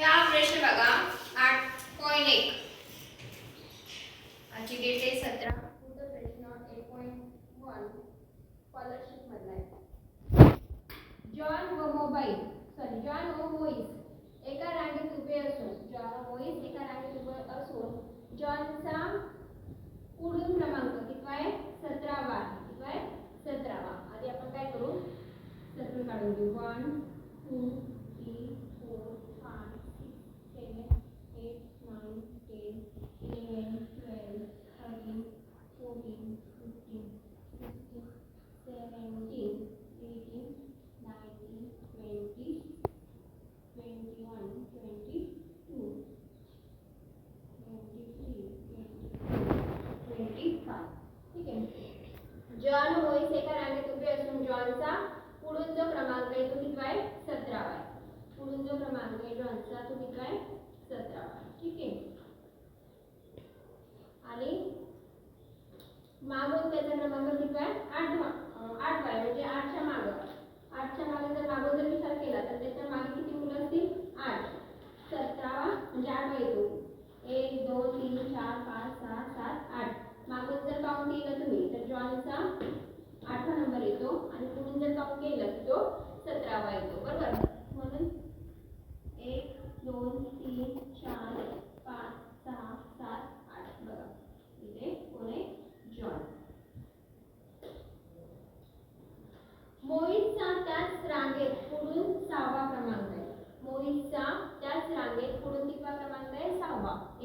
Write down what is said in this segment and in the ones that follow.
या प्रश्न बघा. आठ पॉईंट एक. आजची डेट आहे सतरा. प्रश्न एक पॉईंट वन स्कॉलरशिप मधला आहे. जॉन व मोबाईल सॉरी जॉन व मोईस एका रांगेत उभे असून जॉन मोईस एका रांगेत उभे असून जॉनचा पुढील क्रमांक कितवा आहे? सतरावा आहे. कितवा आहे? सतरावा. आधी आपण काय करू? सत्र काढून घेऊ. One two three four five six seven eight nine ten eleven twelve thirteen fourteen fifteen sixteen seventeen eighteen nineteen twenty twenty one twenty two twenty three twenty twenty five ठीक आहे जॉन होईस एका रांगेत उभे असून जॉनचा पुढून जो क्रमांक आहे तो कितवा आहे सतरावा आहे. पुढून जो क्रमांक आहे जॉनचा तो कितवा आहे. सतरावा ठीक आहे? आणि मागून त्याचा क्रमांक कितवा आहे आठवा अं, आठवा आहे म्हणजे आठच्या मागं आठच्या मागे जर मागून जर विचार केला तर त्याच्यामागे किती मुलं असतील आठ सतरावा म्हणजे आठवा येतो एक दोन तीन चार पाच सहा सात आठ मागून जर काउंट केलं तुम्ही तर जॉनचा आठवा नंबर येतो आणि आपण केलं की तो सतरावा येतो बरोबर? म्हणून एक दोन तीन चार पाच सहा सात आठ. बघा. इथे कोण आहे जॉन मोहितचा त्याच रांगेत पुढून सहावा क्रमांक आहे. मोहितचा त्याच रांगेत पुढून कितवा क्रमांक आहे सहावा.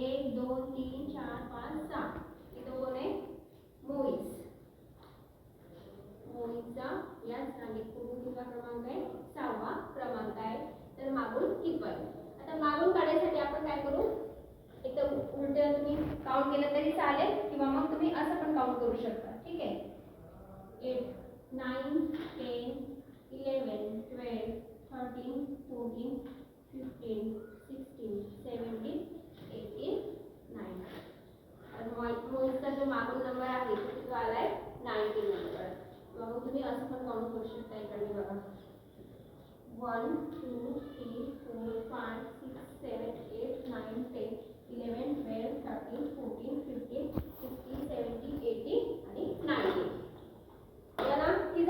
काउंट करू शकता. ठीक आहे? Eight nine ten eleven twelve thirteen fourteen fifteen sixteen seventeen eighteen nine मोहितचा जो मागून नंबर आहे तो किती आला आहे नाईन्टीन नंबर मग तुम्ही असं पण काउंट करू शकता इकडे बघा. One two three four five six seven eight nine ten eleven twelve thirteen fourteen fifteen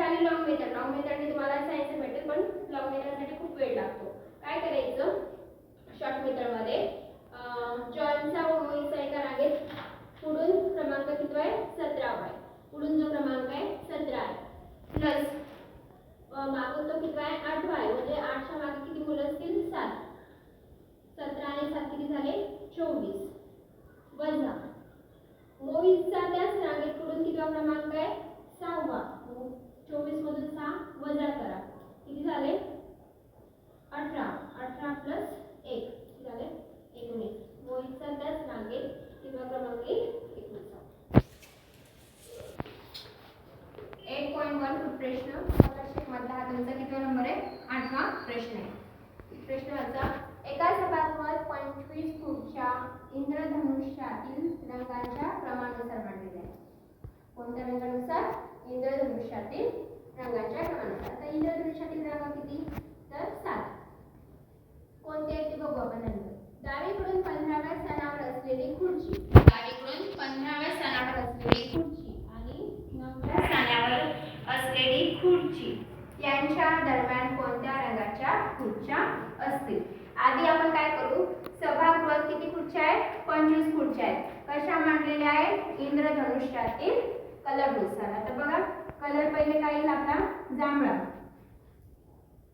झाली लॉंग मेथड लॉंग मेथडने तुम्हाला सायन्स भेटेल पण लॉंग मेथडसाठी खूप वेळ लागतो. काय करायचं? शॉर्ट मेथडमध्ये जॉनचा व मोईचा एका रांगेत पुढून क्रमांक किती आहे? सतरावा आहे. पुढून जो क्रमांक आहे सतरा आहे. प्लस मागून तो किती आहे आठवा आहे म्हणजे आठच्या मागे किती मुलं असतील सात सतरा आणि सात किती झाले चोवीस वजा मोहितचा त्याच रांगेत पुढून कितवा क्रमांक आहे सहावा चोवीस मधून सहा वजा करा किती झाले अठरा अठरा प्लस एक किती झाले एकोणीस मोहितचा त्याच रांगेत कितवा क्रमांक येईल एकोणीसा एट पॉईंट वन प्रश्न स्कॉलरशिप हा तुमचा कितवा नंबर आहे? आठवा प्रश्न आहे. प्रश्न एका सभागृहात पंचवीस खुर्च्या इंद्रधनुष्यातील रंगांच्या क्रमानुसार मांडलेल्या आहेत. कोणत्या रंगानुसार? इंद्रधनुष्यातील रंगांच्या क्रमानुसार आता इंद्रधनुष्यातील रंग किती? तर सात. कोणते आहेत ते बघू आपण नंतर. डावीकडून पंधराव्या स्थानावर असलेली खुर्ची डावीकडून पंधराव्या स्थानावर असलेली खुर्ची आणि नवव्या स्थानावर असलेली खुर्ची यांच्या दरम्यान कोणत्या रंगाच्या खुर्च्या असतील? आधी आपण काय करू? सभागृहात किती खुर्च्या आहेत? पंचवीस खुर्च्या आहेत. कशा मांडलेल्या आहेत? इंद्रधनुष्यातील कलरनुसार. आता बघा कलर पहिले काय येईल आपला? जांभळा.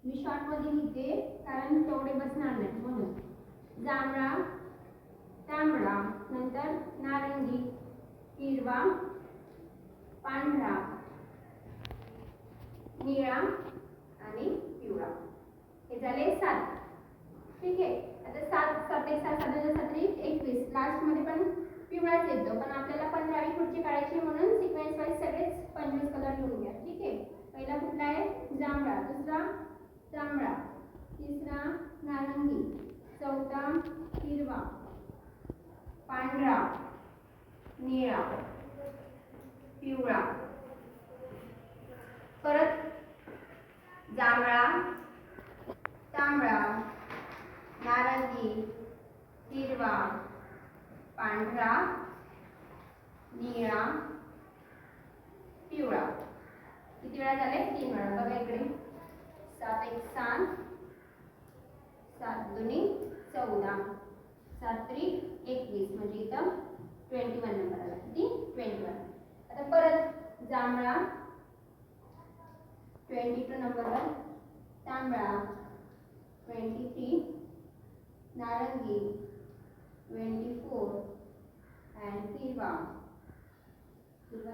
मी शॉर्टमध्ये लिहिते कारण तेवढे बसणार नाही म्हणून. जांभळा तांबडा नंतर नारंगी हिरवा पांढरा निळा आणि पिवळा. हे झाले सात. ठीक आहे. आता सात सात एक सात सात सात एकवीस. लास्टमध्ये पण पिवळाच येतो. पण आपल्याला पंधरावी खुर्ची काढायची म्हणून सिक्वेन्स वाईज सगळेच पंचवीस कलर घेऊन घ्या. ठीक आहे? पहिला कुठला आहे? जांभळा. दुसरा जांभळा तिसरा नारंगी चौथा हिरवा पांढरा निळा पिवळा परत जांभळा तांबडा नारंगी हिरवा पांढरा निळा पिवळा. किती वेळा झाले? तीन वेळा. बघा इकडे. सात एक सात. सात दोन्ही. चौदा. सात एकवीस. म्हणजे इथं ट्वेंटी वन नंबर आला. किती? ट्वेंटी वन आता परत जांभळा. ट्वेंटी टू नंबरवर तांबळा ट्वेंटी थ्री नारंगी ट्वेंटी फोर अँड हिरवा हिरवा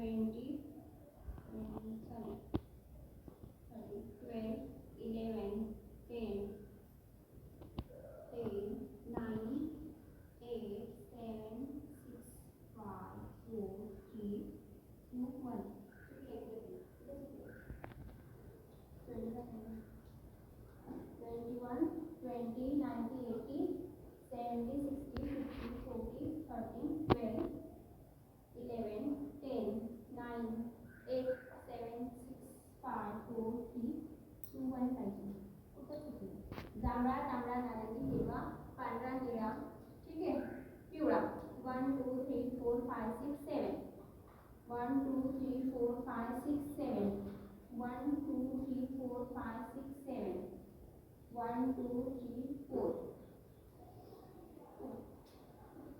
20 six seven one two three four five six seven one two three four five six seven one two three four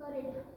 correct